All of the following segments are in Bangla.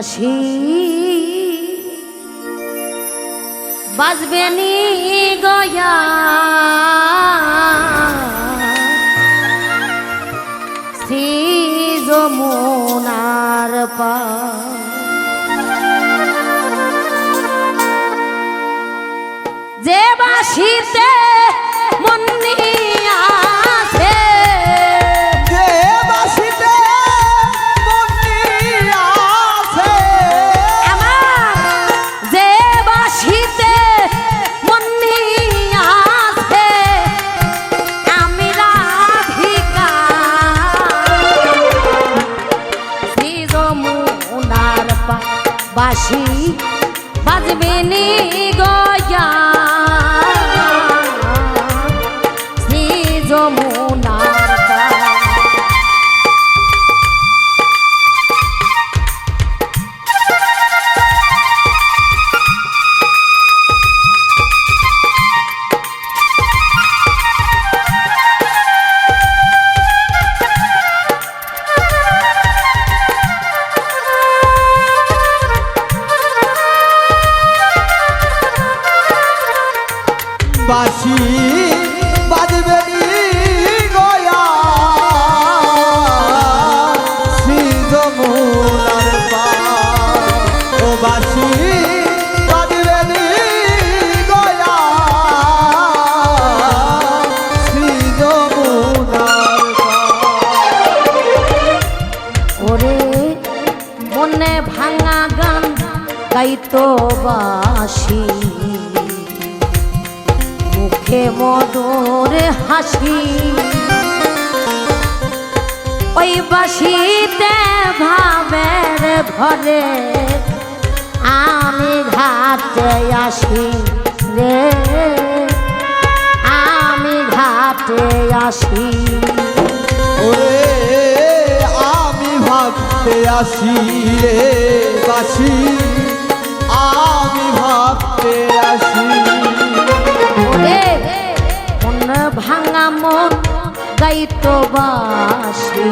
বাসি বাজবে নি গয়া। শ্রী যমুনার পা। যে বাসিতে বাজবে নি গয়া শ্রী যমুনার গাইতো বাসি। মুখে মধুর হাসি। ওই বাসিতে ভাবের ঘরে আমি ঘাটে আসি রে। আমি ঘাটে আসি। ওরে, আমি ভাবতে আসি রে বাসি। ভাবতে আসি। ওরে মন ভাঙা মন গাইতো বাসি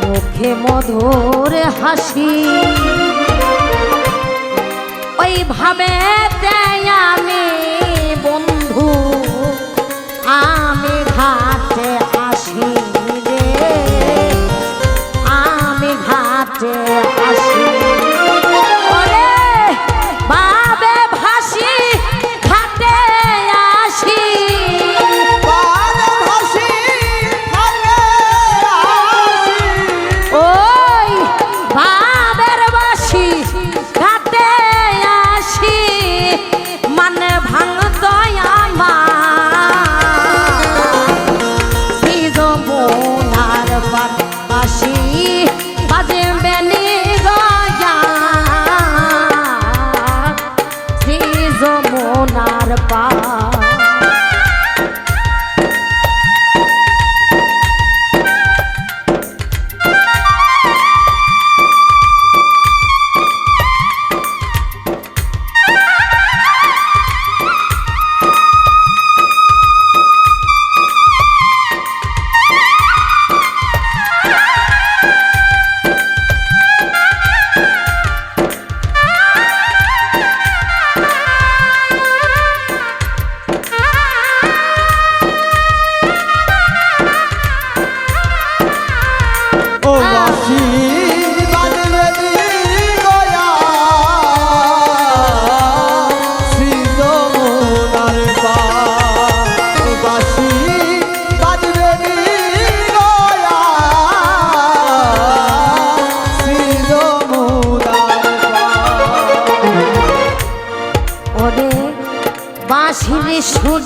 মুখে মধুর হাসি। ওই ভাবে আমি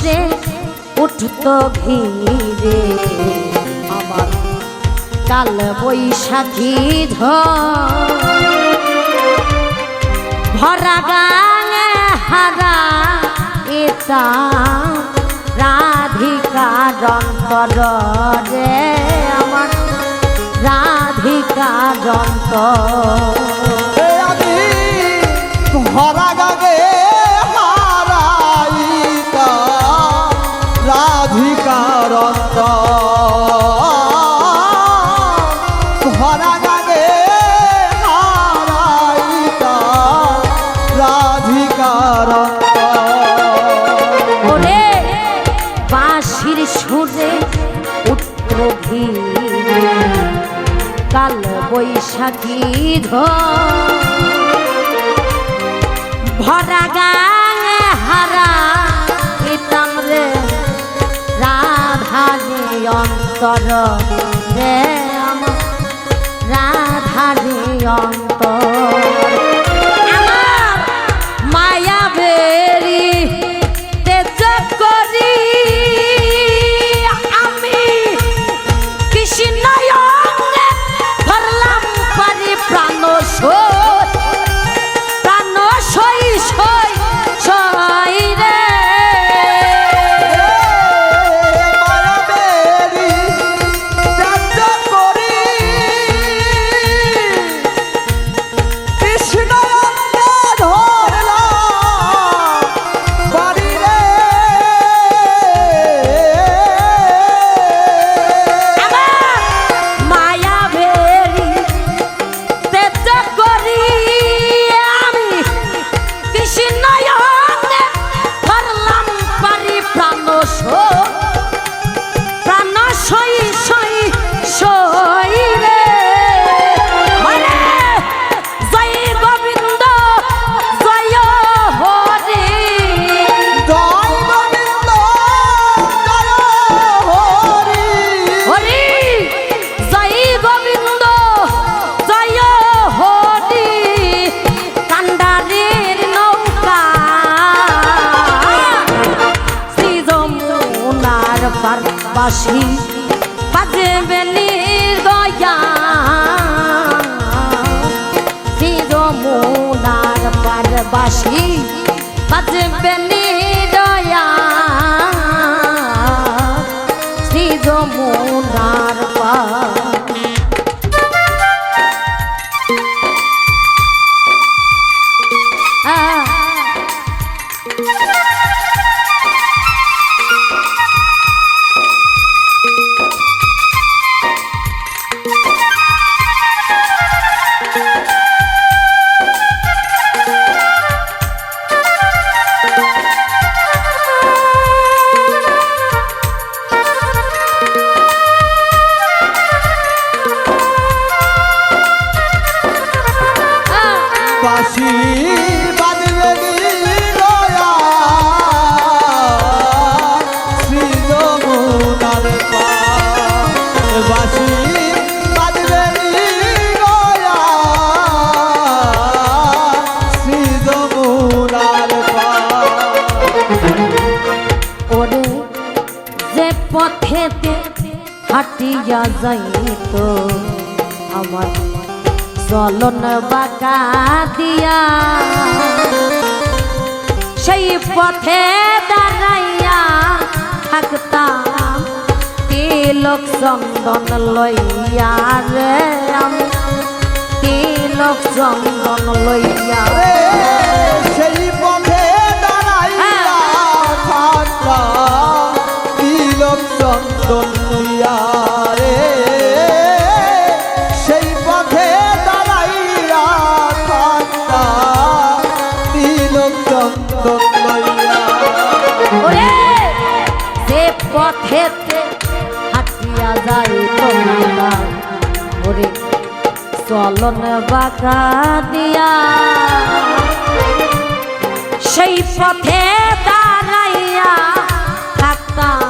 সুরে উঠত ঘিরে আমার কাল বৈশাখী ভরা গাঙে হারা এটা রাধিকার অন্তর রে। আমার রাধিকার অন্তর ঝড় ভরা গায়ে হারা ইতাম রে রাধা রে অন্তর রে আমার রাধা রে অন্তর। পারবাসী বাজে বেলির দয়া। শ্রী যমুনার পারবাসী বাজে বাসি বাজবে নিরয়া শ্রী যমুনার পার বাসি পথেতে হাটিয়া যাইত আমার চলন বাঁকা দিয়া। সেই পথে দাঁড়াইয়া থাকতাম তিলক চন্দন লইয়া রে আমি। তিলক চন্দন লইয়া রে। পথেতে হাঁটিয়া যাই তোমরা ওরে চলন বাঁকা দিয়া। সেই পথে দাঁড়াইয়া থাকতাম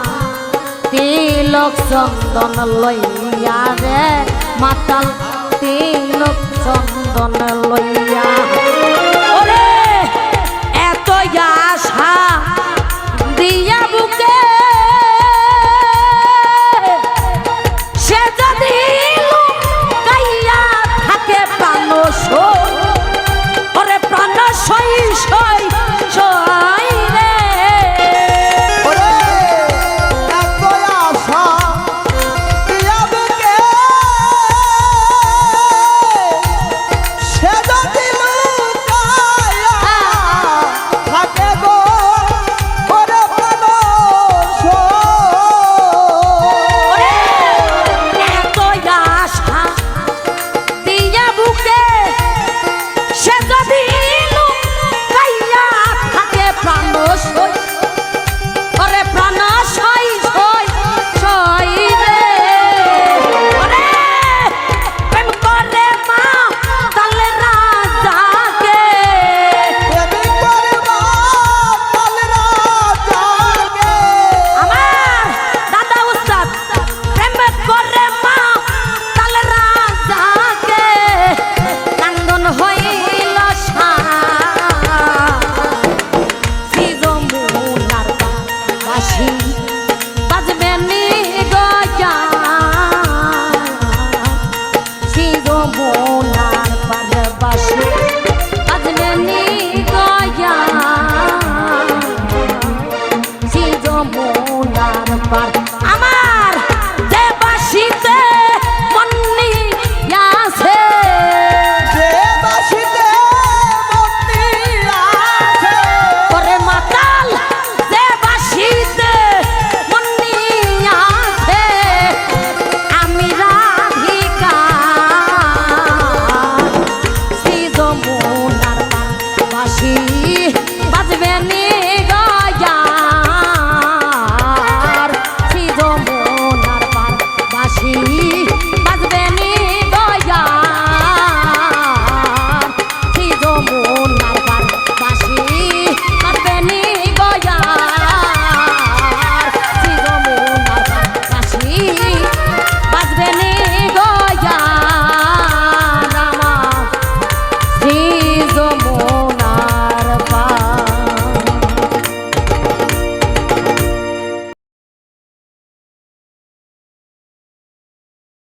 তিলক চন্দন লইয়া রে, মাতাল তিলক চন্দন লইয়া।